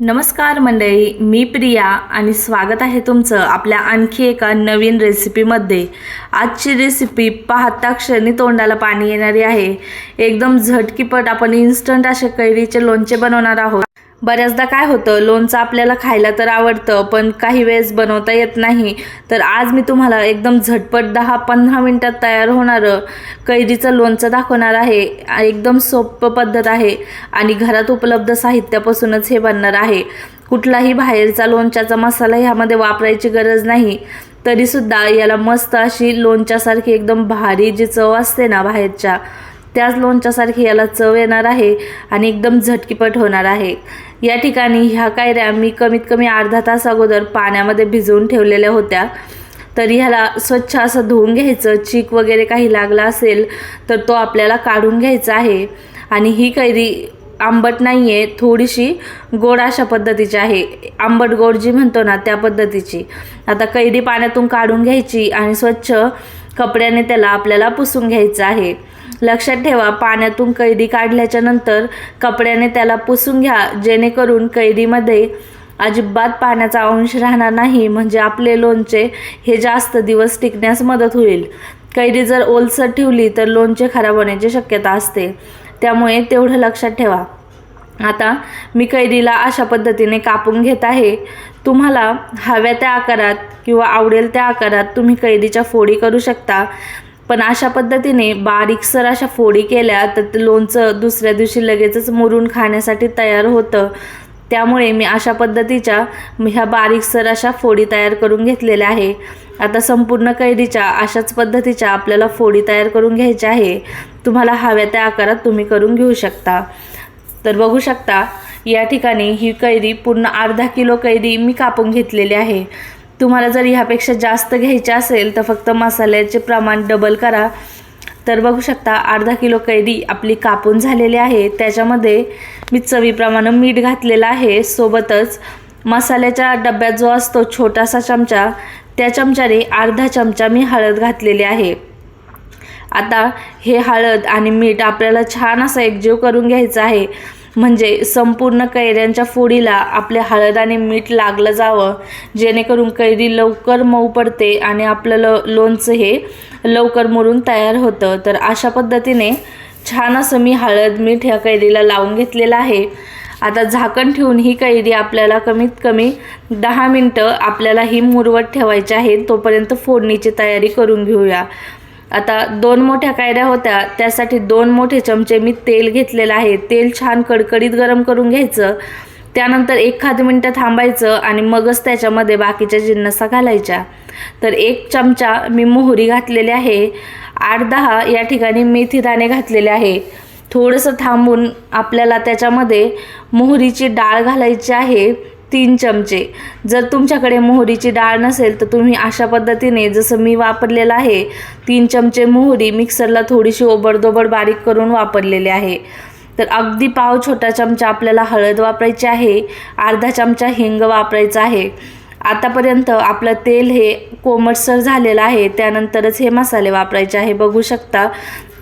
नमस्कार मंडळी मी प्रिया आणि स्वागत आहे तुमचं आपल्या आणखी एका नवीन रेसिपीमध्ये आजची रेसिपी पाहता क्षणी तोंडाला पाणी येणारी आहे. एकदम झटकीपट आपण इन्स्टंट असे कैरीचे लोणचे बनवणार आहोत. बऱ्याचदा काय होतं लोणचं आपल्याला खायला तर आवडतं पण काही वेळेस बनवता येत नाही. तर आज मी तुम्हाला एकदम झटपट दहा पंधरा मिनटात तयार होणारं कैरीचं लोणचं दाखवणार आहे. एकदम सोपं पद्धत आहे आणि घरात उपलब्ध साहित्यापासूनच हे बनणार आहे. कुठलाही बाहेरचा लोणच्याचा मसाला ह्यामध्ये वापरायची गरज नाही. तरीसुद्धा याला मस्त अशी लोणच्यासारखी एकदम भारी जी चव असते ना बाहेरच्या त्याच लोणच्यासारखी याला चव येणार आहे आणि एकदम झटकीपट होणार आहे. या ठिकाणी ह्या कायऱ्या मी कमीत कमी अर्धा तास अगोदर पाण्यामध्ये भिजवून ठेवलेल्या होत्या. तर ह्याला स्वच्छ असं धुवून घ्यायचं चीक वगैरे काही लागला असेल तर तो आपल्याला काढून घ्यायचा आहे. आणि ही कैरी आंबट नाही आहे थोडीशी गोड अशा पद्धतीची आहे. आंबट गोड जी म्हणतो ना त्या पद्धतीची. आता कैरी पाण्यातून काढून घ्यायची आणि स्वच्छ कपड्याने त्याला आपल्याला पुसून घ्यायचं आहे. लक्षात ठेवा पाण्यातून कैदी काढल्याच्या नंतर कपड्याने त्याला पुसून घ्या जेणेकरून कैदीमध्ये अजिबात पाण्याचा अंश राहणार नाही म्हणजे आपले लोणचे हे जास्त दिवस टिकण्यास मदत होईल. कैरी जर ओलसर ठेवली तर लोणचे खराब होण्याची शक्यता असते. त्यामुळे तेवढं लक्षात ठेवा. आता मी कैरीला अशा पद्धतीने कापून घेत आहे. तुम्हाला हव्या त्या आकारात किंवा आवडेल त्या आकारात तुम्ही कैरीच्या फोडी करू शकता. पण अशा पद्धतीने बारीकसर अशा फोडी केल्या तर ते लोणचं दुसऱ्या दिवशी लगेचच मुरून खाण्यासाठी तयार होतं. त्यामुळे मी अशा पद्धतीच्या ह्या बारीकसर अशा फोडी तयार करून घेतलेल्या आहे. आता संपूर्ण कैरीच्या अशाच पद्धतीच्या आपल्याला फोडी तयार करून घ्यायच्या आहे. तुम्हाला हव्या त्या आकारात तुम्ही करून घेऊ शकता. तर बघू शकता या ठिकाणी ही कैरी पूर्ण अर्धा किलो कैरी मी कापून घेतलेली आहे. तुम्हाला जर ह्यापेक्षा जास्त घ्यायचे असेल तर फक्त मसाल्याचे प्रमाण डबल करा. तर बघू शकता अर्धा किलो कैरी आपली कापून झालेली आहे. त्याच्यामध्ये मी चवीप्रमाणे मीठ घातलेलं आहे. सोबतच मसाल्याच्या डब्यात जो असतो छोटासा चमचा त्या चमच्याने अर्धा चमचा मी हळद घातलेली आहे. आता हे हळद आणि मीठ आपल्याला छान असं एकजीव करून घ्यायचं आहे. म्हणजे संपूर्ण कैऱ्यांच्या फोडीला आपल्या हळद आणि मीठ लागलं जावं जेणेकरून कैरी लवकर मऊ पडते आणि आपलं ल लोणचं हे लवकर मुरून तयार होतं. तर अशा पद्धतीने छान असं मी हळद मीठ ह्या कैरीला लावून घेतलेलं आहे. आता झाकण ठेवून ही कैरी आपल्याला कमीत कमी दहा मिनटं आपल्याला ही मुरवत ठेवायची आहे. तोपर्यंत फोडणीची तयारी करून घेऊया. आता दोन मोठ्या कायऱ्या होत्या त्यासाठी दोन मोठे चमचे मी तेल घेतलेलं आहे. तेल छान कडकडीत गरम करून घ्यायचं त्यानंतर एखाद मिनटं थांबायचं आणि मगच त्याच्यामध्ये बाकीच्या जिन्नसा घालायच्या. तर एक चमचा मी मोहरी घातलेली आहे आठ दहा या ठिकाणी मेथी दाणे घातलेले आहे. थोडंसं थांबून आपल्याला त्याच्यामध्ये मोहरीची डाळ घालायची आहे. तीन चमचे. जर तुमच्याकडे मोहरीची डाळ नसेल तर तुम्ही अशा पद्धतीने जसं मी वापरलेलं आहे तीन चमचे मोहरी मिक्सरला थोडीशी ओबडदोबड बारीक करून वापरलेली आहे. तर अगदी पाव छोटा चमचा आपल्याला हळद वापरायची आहे अर्धा चमचा हिंग वापरायचा आहे. आतापर्यंत आपलं तेल हे कोमटसर झालेलं आहे. त्यानंतरच हे मसाले वापरायचे आहे. बघू शकता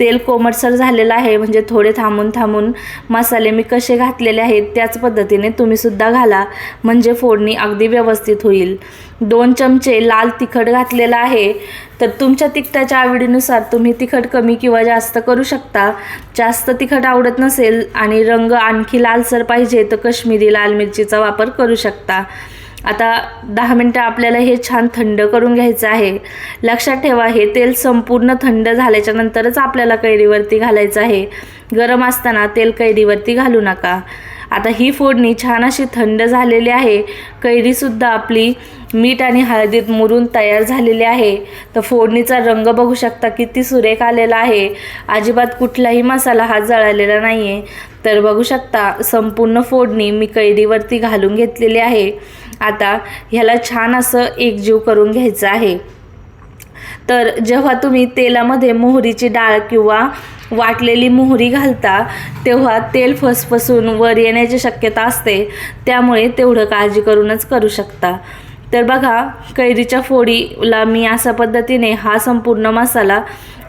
तेल कोमटसर झालेलं आहे. म्हणजे थोडे थांबून थांबून मसाले मी कसे घातलेले आहेत त्याच पद्धतीने तुम्हीसुद्धा घाला. म्हणजे फोडणी अगदी व्यवस्थित होईल. दोन चमचे लाल तिखट घातलेलं आहे. तर तुमच्या तिखटाच्या आवडीनुसार तुम्ही तिखट कमी किंवा जास्त करू शकता. जास्त तिखट आवडत नसेल आणि रंग आणखी लालसर पाहिजे तर कश्मीरी लाल मिरचीचा वापर करू शकता. आता दहा मिनटं आपल्याला हे छान थंड करून घ्यायचं आहे. लक्षात ठेवा हे तेल संपूर्ण थंड झाल्याच्या नंतरच आपल्याला कैरीवरती घालायचं आहे. गरम असताना तेल कैरीवरती घालू नका. आता ही फोडणी छान अशी थंड झालेली आहे. कैरीसुद्धा आपली मीठ आणि हळदीत मुरून तयार झालेली आहे. तर फोडणीचा रंग बघू शकता किती सुरेख आलेला आहे. अजिबात कुठलाही मसाला हा जळालेला नाही आहे तर बघू शकता संपूर्ण फोडणी मी कैरीवरती घालून घेतलेली आहे. आता ह्याला छान असं एकजीव करून घ्यायचं आहे. तर जेव्हा तुम्ही तेलामध्ये मोहरीची डाळ किंवा वाटलेली मोहरी घालता तेव्हा तेल फसफसून वर येण्याची शक्यता असते. त्यामुळे तेवढं काळजी करूनच करू शकता. तर बघा कैरीच्या फोडीला मी अशा पद्धतीने हा संपूर्ण मसाला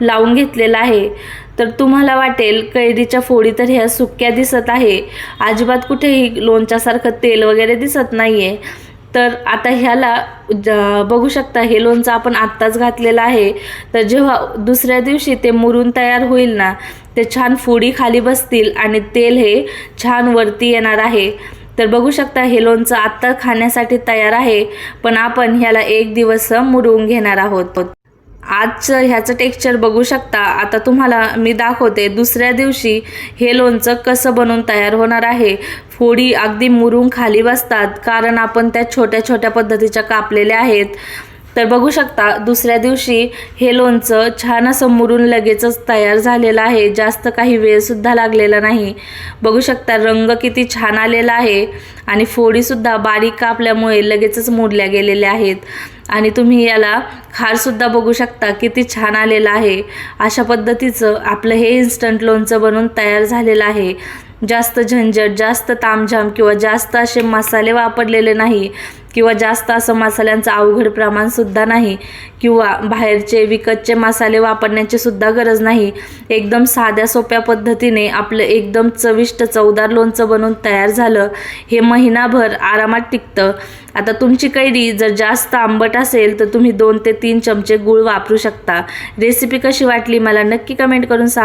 लावून घेतलेला आहे. तर तुम्हाला वाटेल कैरीच्या फोडी तर ह्या सुक्या दिसत आहे. अजिबात कुठेही लोणच्यासारखं तेल वगैरे दिसत नाही आहे तर आता ह्याला ज- बघू शकता हे लोणचं आपण आत्ताच घातलेलं आहे. तर जेव्हा दुसऱ्या दिवशी ते मुरून तयार होईल ना ते छान फोडी खाली बसतील आणि तेल हे छान वरती येणार आहे. तर बघू शकता हे लोणचं आत्ता खाण्यासाठी तयार आहे. पण आपण ह्याला एक दिवस मुरवून घेणार आहोत. आजचं ह्याचं टेक्स्चर बघू शकता. आता तुम्हाला मी दाखवते दुसऱ्या दिवशी हे लोणचं कसं बनवून तयार होणार आहे. फोडी अगदी मुरून खाली बसतात कारण आपण त्या छोट्या छोट्या पद्धतीच्या कापलेल्या आहेत. तर बघू शकता दुसऱ्या दिवशी हे लोणचं छान असं मुरून लगेचच तयार झालेलं आहे. जास्त काही वेळसुद्धा लागलेला नाही. बघू शकता रंग किती छान आलेला आहे आणि फोडीसुद्धा बारीक कापल्यामुळे लगेचच मोडल्या गेलेल्या आहेत. आणि तुम्ही याला खारसुद्धा बघू शकता किती छान आलेलं आहे. अशा पद्धतीचं आपलं हे इन्स्टंट लोणचं बनवून तयार झालेलं आहे. जास्त झंझट जास्त तामझाम किंवा जास्त असे मसाले वापरलेले नाही किंवा जास्त असं मसाल्यांचं अवघड प्रमाणसुद्धा नाही किंवा बाहेरचे विकतचे मसाले वापरण्याची सुद्धा गरज नाही. एकदम साध्या सोप्या पद्धतीने आपलं एकदम चविष्ट चवदार लोणचं बनवून तयार झालं. हे महिनाभर आरामात टिकतं. आता तुमची कैरी जर जास्त आंबट असेल तर तुम्ही दोन ते तीन चमचे गूळ वापरू शकता. रेसिपी कशी वाटली मला नक्की कमेंट करून सांग.